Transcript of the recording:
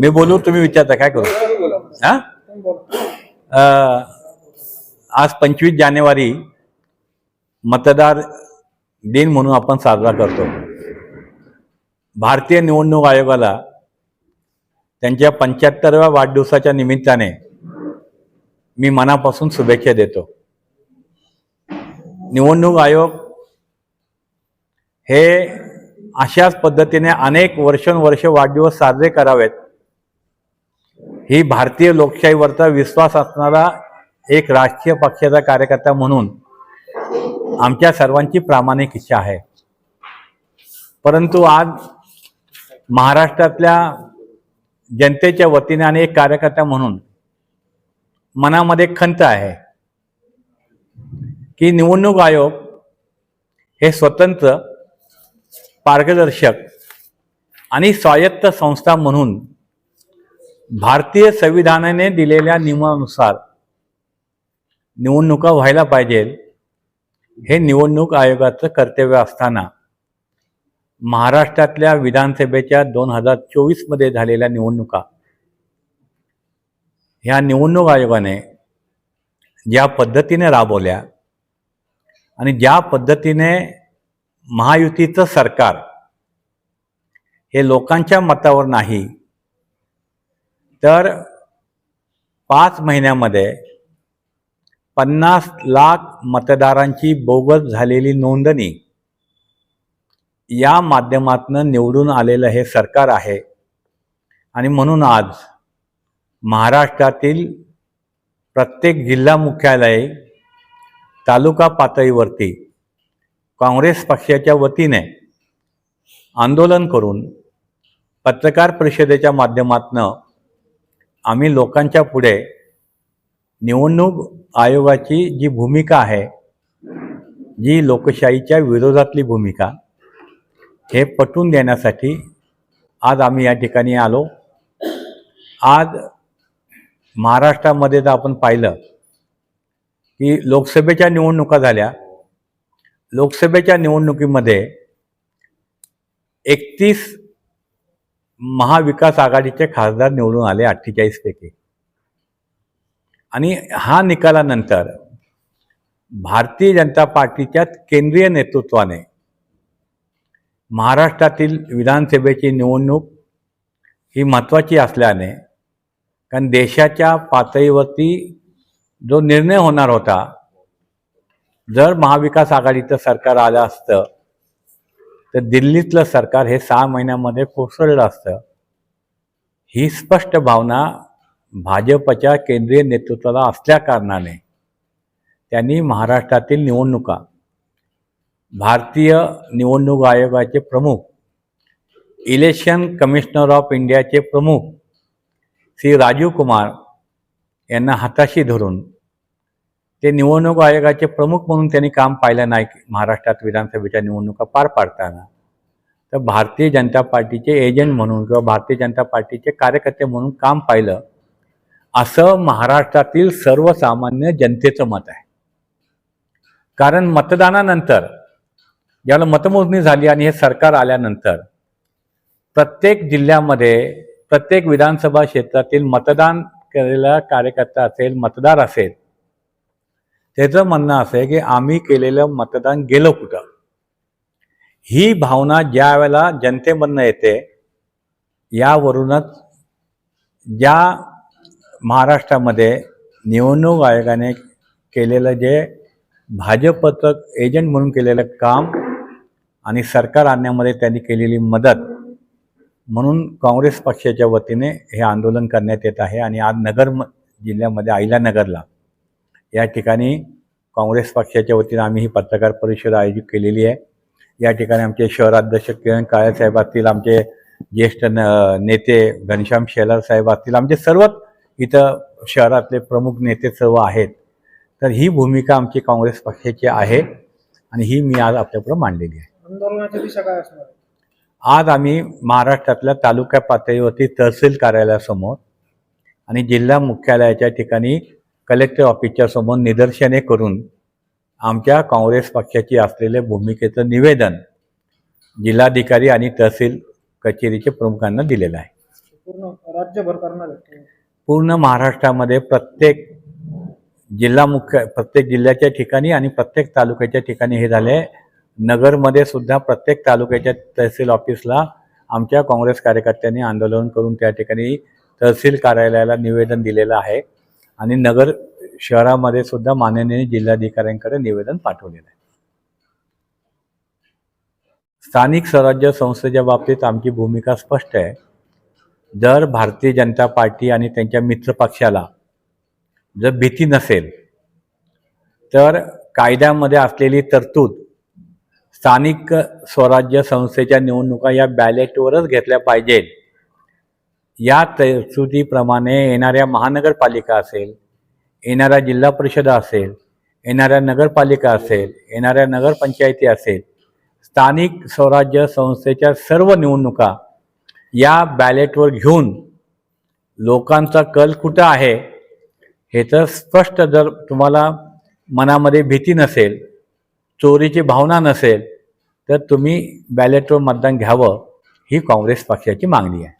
मी बोलू तुम्ही विचारता काय करू? हा? आज पंचवीस जानेवारी मतदार दिन म्हणून आपण साजरा करतो. भारतीय निवडणूक आयोगाला त्यांच्या पंच्याहत्तरव्या वाढदिवसाच्या निमित्ताने मी मनापासून शुभेच्छा देतो. निवडणूक आयोग हे अशाच पद्धतीने अनेक वर्षानुवर्ष वाढदिवस साजरे करावेत. ही भारतीय लोकशाहीवरचा विश्वास असणारा एक राजकीय पक्षाचा कार्यकर्ता म्हणून आमच्या सर्वांची प्रामाणिक इच्छा आहे. परंतु आज महाराष्ट्रातल्या जनतेच्या वतीने आणि एक कार्यकर्ता म्हणून मनामध्ये खंत आहे की निवडणूक आयोग हे स्वतंत्र पारदर्शक आणि स्वायत्त संस्था म्हणून भारतीय संविधानाने दिलेल्या नियमानुसार निवडणुका व्हायला पाहिजे. हे निवडणूक आयोगाचं कर्तव्य असताना महाराष्ट्रातल्या विधानसभेच्या दोन हजार चोवीसमध्ये झालेल्या निवडणुका ह्या निवडणूक आयोगाने ज्या पद्धतीने राबवल्या आणि ज्या पद्धतीने महायुतीचं सरकार हे लोकांच्या मतावर नाही तर पाच महिन्यामध्ये पन्नास लाख मतदारांची बोगस झालेली नोंदणी या माध्यमातनं निवडून आलेलं हे सरकार आहे. आणि म्हणून आज महाराष्ट्रातील प्रत्येक जिल्हा मुख्यालय तालुका पातळीवरती काँग्रेस पक्षाच्या वतीने आंदोलन करून पत्रकार परिषदेच्या माध्यमातनं आम्ही लोकांच्या पुढे निवडणूक आयोगाची जी भूमिका आहे जी लोकशाहीच्या विरोधातली भूमिका हे पटवून देण्यासाठी आज आम्ही या ठिकाणी आलो. आज महाराष्ट्रामध्ये जर आपण पाहिलं की लोकसभेच्या निवडणुका झाल्या. लोकसभेच्या निवडणुकीमध्ये एकतीस महाविकास आघाडीचे खासदार निवडून आले अठ्ठेचाळीस पैकी. आणि हा निकालानंतर भारतीय जनता पार्टीच्या केंद्रीय नेतृत्वाने महाराष्ट्रातील विधानसभेची निवडणूक ही महत्त्वाची असल्याने कारण देशाच्या पातळीवरती जो निर्णय होणार होता जर महाविकास आघाडीचं सरकार आलं असतं तर दिल्लीतलं सरकार हे सहा महिन्यामध्ये कोसळलं असतं. ही स्पष्ट भावना भाजपच्या केंद्रीय नेतृत्वाला असल्या कारणाने त्यांनी महाराष्ट्रातील निवडणुका भारतीय निवडणूक आयोगाचे प्रमुख इलेक्शन कमिशनर ऑफ इंडियाचे प्रमुख श्री राजीव कुमार यांना हाताशी धरून ते निवडणूक आयोगाचे प्रमुख म्हणून त्यांनी काम पाहिलं नाही महाराष्ट्रात विधानसभेच्या निवडणुका पार पाडताना. तर भारतीय जनता पार्टीचे एजंट म्हणून किंवा भारतीय जनता पार्टीचे कार्यकर्ते म्हणून काम पाहिलं असं महाराष्ट्रातील सर्वसामान्य जनतेचं मत आहे. कारण मतदानानंतर ज्यावेळेला मतमोजणी झाली आणि हे सरकार आल्यानंतर प्रत्येक जिल्ह्यामध्ये प्रत्येक विधानसभा क्षेत्रातील मतदान केलेला कार्यकर्ता असेल मतदार असेल त्याचं म्हणणं असं आहे की आम्ही केलेलं मतदान गेलं कुठं? ही भावना ज्या वेळेला जनतेमधनं येते यावरूनच ज्या महाराष्ट्रामध्ये निवडणूक आयोगाने केलेलं जे भाजपचं एजंट म्हणून केलेलं काम आणि सरकार आणण्यामध्ये त्यांनी केलेली मदत म्हणून काँग्रेस पक्षाच्या वतीने हे आंदोलन करण्यात येत आहे. आणि आज नगर म जिल्ह्यामध्ये अहिल्यानगरला या ठिकाणी काँग्रेस पक्षाच्या वतीनं आम्ही ही पत्रकार परिषद आयोजित केलेली आहे. या ठिकाणी आमचे शहराध्यक्ष किरण काळेसाहेब असतील आमचे ज्येष्ठ न नेते घनश्याम शेलार साहेब असतील आमचे सर्वच इथं शहरातले प्रमुख नेते सर्व आहेत. तर ही भूमिका आमची काँग्रेस पक्षाची आहे आणि ही मी आज आपल्यापुढं मांडलेली आहे. आंदोलनाची दिशा काय असणार? आहे? आज आम्ही महाराष्ट्रातल्या तालुका पातळीवरती तहसील कार्यालयासमोर आणि जिल्हा मुख्यालयाच्या ठिकाणी कलेक्टर ऑफिसच्या समोर निदर्शने करून आमच्या काँग्रेस पक्षाची असलेल्या भूमिकेचं निवेदन जिल्हाधिकारी आणि तहसील कचेरीचे प्रमुखांना दिलेलं आहे. पूर्ण राज्यभर करणार पूर्ण महाराष्ट्रामध्ये प्रत्येक जिल्हा मुख्य प्रत्येक जिल्ह्याच्या ठिकाणी आणि प्रत्येक तालुक्याच्या ठिकाणी हे झाले. नगरमध्ये सुद्धा प्रत्येक तालुक्याच्या तहसील ऑफिसला आमच्या काँग्रेस कार्यकर्त्यांनी आंदोलन करून त्या ठिकाणी तहसील कार्यालयाला निवेदन दिलेलं आहे. आणि नगर शहरामध्ये सुद्धा माननीय जिल्हाधिकाऱ्यांकडे निवेदन पाठवलेलं आहे. स्थानिक स्वराज्य संस्थेच्या बाबतीत आमची भूमिका स्पष्ट आहे. जर भारतीय जनता पार्टी आणि त्यांच्या मित्रपक्षाला जर भीती नसेल तर कायद्यामध्ये असलेली तरतूद स्थानिक स्वराज्य संस्थेच्या निवडणुका या बॅलेटवरच घेतल्या पाहिजेत. या तरतुदीप्रमाणे येणाऱ्या महानगरपालिका असेल येणाऱ्या जिल्हा परिषद असेल येणाऱ्या नगरपालिका असेल येणाऱ्या नगरपंचायती असेल स्थानिक स्वराज्य संस्थेच्या सर्व निवडणुका या बॅलेटवर घेऊन लोकांचा कल कुठं आहे हे तर स्पष्ट जर तुम्हाला मनामध्ये भीती नसेल चोरीची भावना नसेल तर तुम्ही बॅलेटवर मतदान घ्यावं ही काँग्रेस पक्षाची मागणी आहे.